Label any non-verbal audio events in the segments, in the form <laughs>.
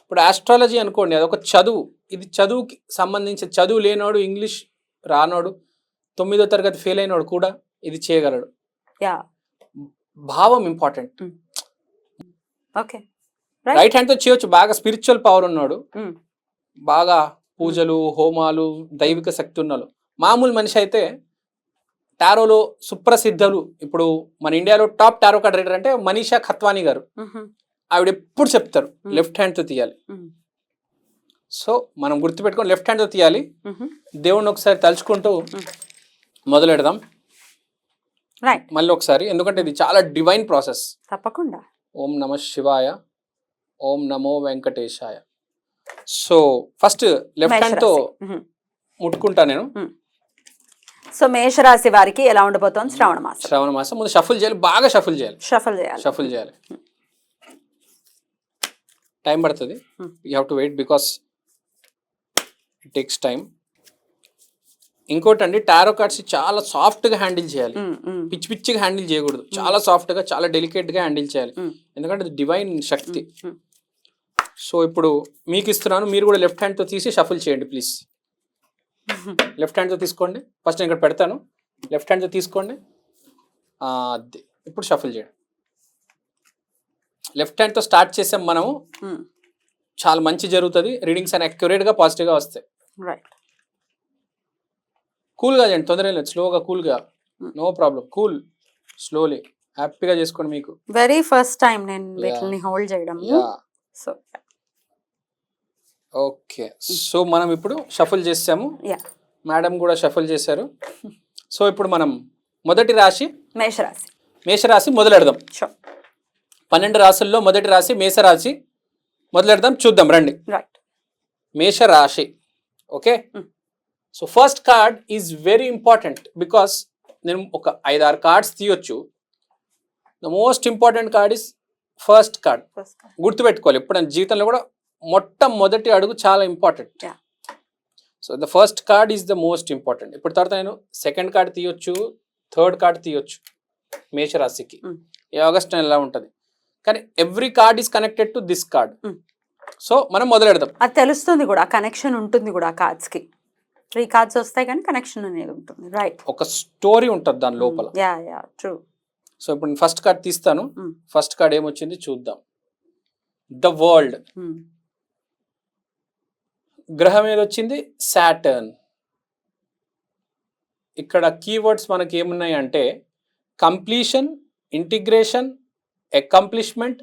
ఇప్పుడు ఆస్ట్రాలజీ అనుకోండి అది ఒక చదువు. ఇది చదువుకి సంబంధించి చదువు లేనోడు ఇంగ్లీష్ రానోడు తొమ్మిదో తరగతి ఫెయిల్ అయినోడు కూడా ఇది చేయగలడు. యా. భావం ఇంపార్టెంట్ ఓకే. రైట్ హ్యాండ్తో చేయొచ్చు. బాగా స్పిరిచువల్ పవర్ ఉన్నాడు. బాగా పూజలు హోమాలు దైవిక శక్తి ఉన్నాడు మామూలు మనిషి అయితే టారోలో సుప్రసిద్ధులు. ఇప్పుడు మన ఇండియాలో టాప్ టారో కార్డ్ రీడర్ అంటే మనీషా ఖత్వానీ గారు. ఆవిడ ఎప్పుడు చెప్తారు. లెఫ్ట్ హ్యాండ్తో తీయాలి. సో మనం గుర్తుపెట్టుకొని లెఫ్ట్ హ్యాండ్తో తీయాలి. దేవుణ్ణి ఒకసారి తలుచుకుంటూ. మొదలెడదాం. రైట్ మళ్ళీ ఒకసారి ఎందుకంటే ఇది చాలా డివైన్ ప్రాసెస్ తప్పకుండా. ఓం నమ శివాయ ఓం నమో వెంకటేశాయ. సో ఫస్ట్ లెఫ్ట్ హ్యాండ్తో మేషరాశి. Mhm. ముట్టుకుంటా నేను. సో మేషరాశి వారికి ఎలా ఉండబోతోంది శ్రావణ మాసం. శ్రావణ మాసం ముందు షఫుల్ చేయాలి బాగా షఫుల్ చేయాలి. షఫల్ చేయాలి. షఫుల్ చేయాలి. టైం పడుతుంది. Hmm. You have to wait because it takes time ఇంకోటి అండి టారో కార్డ్స్ చాలా సాఫ్ట్గా హ్యాండిల్ చేయాలి. Mm, mm. పిచ్చి పిచ్చిగా హ్యాండిల్ చేయకూడదు. చాలా సాఫ్ట్గా చాలా డెలికేట్గా హ్యాండిల్ చేయాలి. Mm. ఎందుకంటే డివైన్ శక్తి. సో ఇప్పుడు మీకు ఇస్తున్నాను మీరు కూడా లెఫ్ట్ హ్యాండ్తో తీసి షఫుల్ చేయండి ప్లీజ్ లెఫ్ట్ హ్యాండ్తో తీసుకోండి. ఫస్ట్ నేను ఇక్కడ పెడతాను. లెఫ్ట్ హ్యాండ్తో తీసుకోండి. ఇప్పుడు షఫుల్ చేయండి. లెఫ్ట్ హ్యాండ్తో స్టార్ట్ చేసాం మనము. Hmm. చాలా మంచి జరుగుతుంది. రీడింగ్స్ అని అక్యురేట్గా పాజిటివ్గా వస్తాయి. రైట్ కూల్గా చేయండి తొందర లేదు స్లోగా కూల్గా. నో ప్రాబ్లం కూల్ స్లోలీ హ్యాపీగా చేసుకోండి మీకు. వెరీ ఫస్ట్ టైం నేను. వీటిని హోల్డ్ చేయడం. సో ఓకే సో మనం ఇప్పుడు షఫుల్ చేసాము. యా మేడం కూడా షఫుల్ చేశారు. సో ఇప్పుడు మనం మొదటి రాశి? మేషరాశి. మేషరాశి మొదలెడదాం. షో పన్నెండు రాశుల్లో మొదటి రాశి మేషరాశి. మొదలెడదాం చూద్దాం రండి. రైట్ మేషరాశి. Okay? Hmm. So first card is very important because నేను ఒక ఐదు ఆరు కార్డ్స్ తీయొచ్చు the most important card is first card గుర్తుపెట్టుకోవాలి. ఎప్పుడైనా జీవితంలో కూడా మొట్టమొదటి అడుగు చాలా important. So the first card is the most important ఇప్పుడు తర్వాత నేను సెకండ్ కార్డ్ తీయొచ్చు థర్డ్ కార్డ్ తీయొచ్చు. మేషరాశికి. Mm. ఈ ఆగస్ట్ నెల ఉంటుంది? కానీ every card is connected to this card. So మనం మొదలెడదాం. అది తెలుస్తుంది కూడా కనెక్షన్ ఉంటుంది కూడా కార్డ్స్కి. త్రీ కార్డ్స్ వస్తాయి కానీ కనెక్షన్ అనేది ఉంటుంది రైట్ ఒక స్టోరీ ఉంటుంది దాని లోపల. యా యా ట్రూ సో ఇప్పుడు నేను ఫస్ట్ కార్డ్ తీస్తాను. ఫస్ట్ కార్డ్ ఏమొచ్చింది చూద్దాం. ద వరల్డ్ గ్రహం ఏది వచ్చింది సాటర్న్ ఇక్కడ కీవర్డ్స్ మనకి ఏమున్నాయి అంటే completion integration accomplishment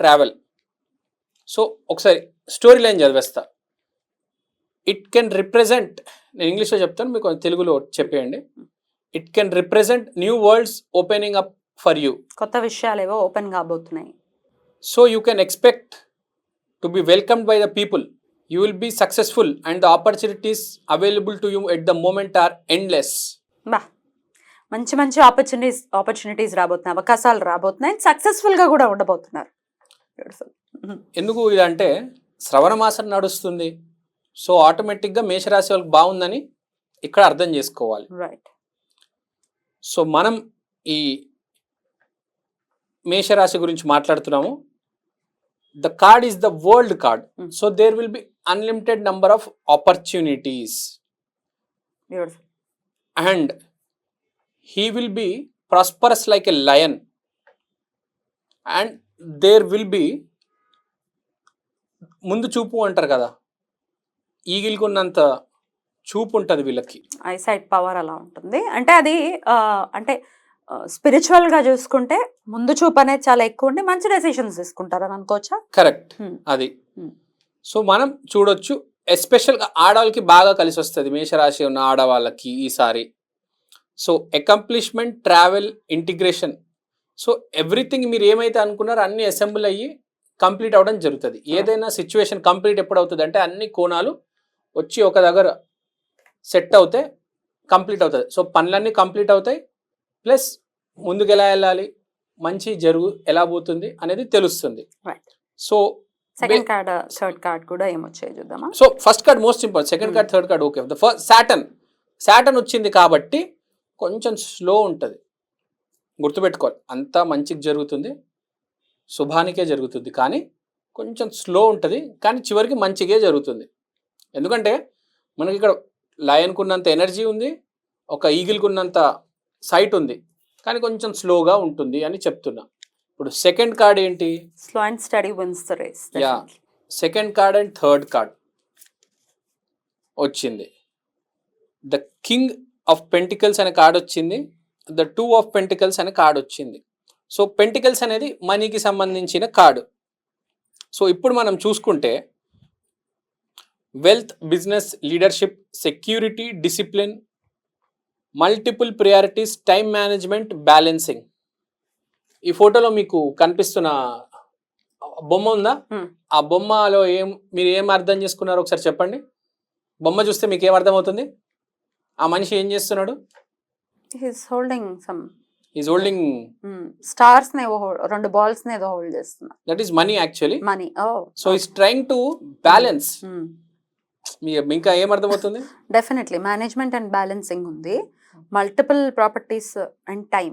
travel so ఒకసారి స్టోరీ లైన్ చదివేస్తా. ఇట్ కెన్ రిప్రజెంట్ నేను ఇంగ్లీష్లో చెప్తాను మీకు తెలుగులో చెప్పేయండి. It can represent new worlds opening up for you కొత్త విషయాలు ఏవో ఓపెన్ కాబోతున్నాయి. So you can expect to be welcomed by the people you will be successful and the opportunities available to you at the moment are endless మంచి మంచి opportunities opportunities రాబోతున్నాయి అవకాశాలు రాబోతున్నాయి సక్సెస్ఫుల్గా కూడా ఉండబోతున్నారు. బ్యూటిఫుల్ ఎందుకు ఇదంటే శ్రవణ మాసం నడుస్తుంది. సో ఆటోమేటిక్గా మేషరాశి వాళ్ళకి బాగుందని ఇక్కడ అర్థం చేసుకోవాలి. రైట్ సో మనం ఈ మేషరాశి గురించి మాట్లాడుతున్నాము. The card is the world card. So there will be unlimited number of opportunities beautiful he will be prosperous like a lion. And there will be ముందు చూపు అంటారు కదా ఈగిల్కి ఉన్నంత చూపు ఉంటుంది వీళ్ళకి. ఐసైట్ పవర్ అలా ఉంటుంది. అంటే అది అంటే స్పిరిచువల్గా చూసుకుంటే ముందు చూపు అనేది చాలా ఎక్కువ ఉండి మంచి డెసిషన్స్ తీసుకుంటారని అనుకోవచ్చా? Correct Hmm. అది. Hmm. సో మనం చూడొచ్చు ఎస్పెషల్గా ఆడవాళ్ళకి బాగా కలిసి వస్తుంది. మేషరాశి ఉన్న ఆడవాళ్ళకి ఈసారి. So accomplishment travel integration so everything మీరు ఏమైతే అనుకున్నారో అన్ని అసెంబ్ల్ అయ్యి కంప్లీట్ అవ్వడం జరుగుతుంది. ఏదైనా సిచ్యువేషన్ కంప్లీట్ ఎప్పుడు అవుతుంది అంటే అన్ని కోణాలు వచ్చి ఒక దగ్గర సెట్ అవుతే కంప్లీట్ అవుతుంది. సో పనులన్నీ కంప్లీట్ అవుతాయి. ప్లస్ ముందుకు ఎలా వెళ్ళాలి? మంచి జరుగు ఎలా పోతుంది అనేది తెలుస్తుంది. So second card third card కూడా ఏమొచ్చాయి చూద్దామా? So first card most important second card third card okay the first Saturn Saturn వచ్చింది కాబట్టి కొంచెం స్లో ఉంటుంది. గుర్తుపెట్టుకోవాలి. అంతా మంచికి జరుగుతుంది. శుభానికే జరుగుతుంది. కానీ కొంచెం స్లో ఉంటుంది. కానీ చివరికి మంచిగే జరుగుతుంది. ఎందుకంటే మనకి ఇక్కడ లయన్కు ఉన్నంత ఎనర్జీ ఉంది. ఒక ఈగిల్కి ఉన్నంత సైట్ ఉంది. కానీ కొంచెం స్లోగా ఉంటుంది అని చెప్తున్నా. ఇప్పుడు సెకండ్ కార్డ్ ఏంటి? Slow and steady wins the race Yeah. Second card and third card వచ్చింది. ద కింగ్ ఆఫ్ పెంటికల్స్ అనే కార్డ్ వచ్చింది. ద టూ ఆఫ్ పెంటికల్స్ అనే కార్డ్ వచ్చింది. సో పెంటికల్స్ అనేది మనీకి సంబంధించిన కార్డు. సో ఇప్పుడు మనం చూసుకుంటే wealth business leadership security discipline multiple priorities time management balancing ఈ ఫోటోలో మీకు కనిపిస్తున్న బొమ్మ ఉందా. ఆ బొమ్మలో ఏం మీరు ఏం అర్థం చేసుకున్నారో ఒకసారి చెప్పండి. బొమ్మ చూస్తే మీకు ఏం అర్థమవుతుంది? ఆ మనిషి ఏం చేస్తున్నాడు? He's holding some is holding స్టార్స్ని రెండు బాల్స్ని హోల్డ్ చేస్తున్నా. That is money actually money oh so is trying to balance మీ ఇంకా ఏం అర్థమవుతుంది? డెఫినెట్లీ మేనేజ్మెంట్ అండ్ బ్యాలెన్సింగ్ ఉంది. Multiple properties and time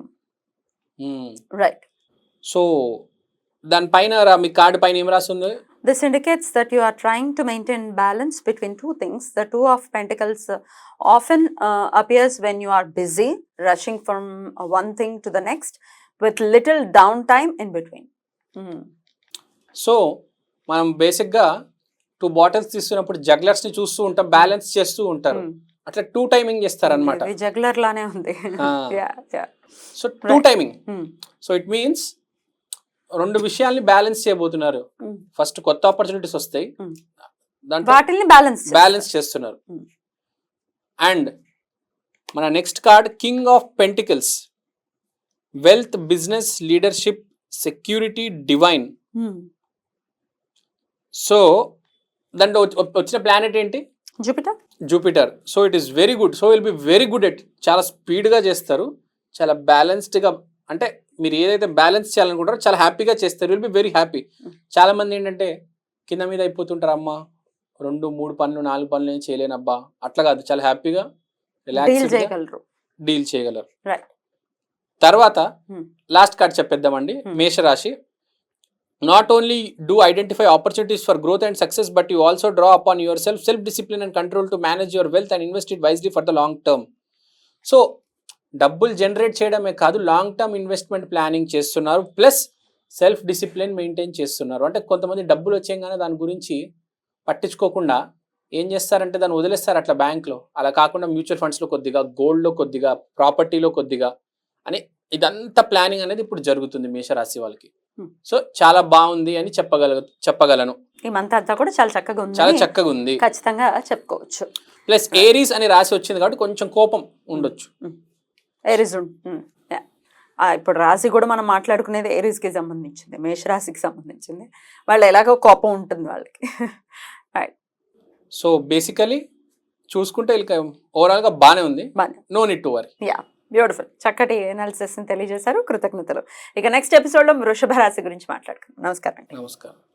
right so me card పైన ఏం రాస్తుంది This indicates that you are trying to maintain balance between two things. The Two of Pentacles uh, often uh, appears when you are busy, rushing from uh, one thing to the next, with little downtime in between. Hmm. So మనం బేసిక్గా two bottles తీసుకున్నప్పుడు జగ్లర్స్ని చూస్తూ ఉంటాం balance చేస్తూ ఉంటారు Hmm. అట్లా two timing చేస్తారు అనమాట ఇది జగ్లర్ లానే ఉంది Ah. Yeah, yeah. So two. Timing Hmm. So it means రెండు విషయాల్ని బ్యాలెన్స్ చేయబోతున్నారు. ఫస్ట్ కొత్త ఆపర్చునిటీస్ వస్తాయి. దాంట్లో వాటిల్ని బ్యాలెన్స్ బ్యాలెన్స్ చేస్తున్నారు. అండ్ మన next card king of pentacles. Wealth business leadership security divine. So దాంట్లో వచ్చి- వచ్చిన ప్లానెట్ ఏంటి? Jupiter? Jupiter. So it is very good so will be very good at చాలా స్పీడ్గా చేస్తారు. చాలా బ్యాలెన్స్డ్గా అంటే మీరు ఏదైతే బ్యాలెన్స్ చేయాలనుకుంటారో చాలా హ్యాపీగా చేస్తారు. విల్ బి వెరీ హ్యాపీ చాలా మంది ఏంటంటే కింద మీద అయిపోతుంటారు అమ్మ. రెండు మూడు పనులు నాలుగు పనులు ఏం చేయలేనబ్బా. అట్లా కాదు. చాలా హ్యాపీగా డీల్ రిలాక్స్ చేయగలరు. డీల్ చేయగలరు. తర్వాత Hmm. లాస్ట్ కార్డ్ చెప్పేద్దామండి. Hmm. మేషరాశి. Not only do identify opportunities for growth and success but you also draw upon your self self discipline and control to manage your wealth and invest it wisely for the long term so డబ్బులు generate చేయడమే కాదు long term investment planning చేస్తున్నారు plus self discipline maintain చేస్తున్నారు. అంటే కొంతమంది డబ్బులు వచ్చేగానే దాని గురించి పట్టించుకోకుండా ఏం చేస్తారంటే దాన్ని వదిలేస్తారు అట్లా బ్యాంక్లో. అలా కాకుండా మ్యూచువల్ ఫండ్స్లో కొద్దిగా గోల్డ్లో కొద్దిగా ప్రాపర్టీలో కొద్దిగా అని ఇదంతా ప్లానింగ్ అనేది ఇప్పుడు జరుగుతుంది మేషరాశి వాళ్ళకి. సో చాలా బాగుంది అని చెప్పగల చెప్పగలను. ఈ మంత్ అంతా కూడా చాలా చక్కగా చాలా ఉంది చక్కగా ఉంది. ఖచ్చితంగా చెప్పుకోవచ్చు. ప్లస్ ఏరీస్ అని రాసి వచ్చింది కాబట్టి కొంచెం కోపం ఉండొచ్చు. ఏరీస్ ఇప్పుడు రాశి కూడా మనం మాట్లాడుకునేది ఏరీస్కి సంబంధించింది మేషరాశికి సంబంధించింది. వాళ్ళు ఎలాగో కోపం ఉంటుంది వాళ్ళకి. <laughs> సో బేసికలీ చూసుకుంటే ఓవరాల్గా బాగానే ఉంది. No need to worry ya beautiful చక్కటి అనాలిసిస్ని తెలియజేశారు. కృతజ్ఞతలు. ఇక నెక్స్ట్ ఎపిసోడ్లో వృషభ రాశి గురించి మాట్లాడుకుందాం. నమస్కారం నమస్కారం.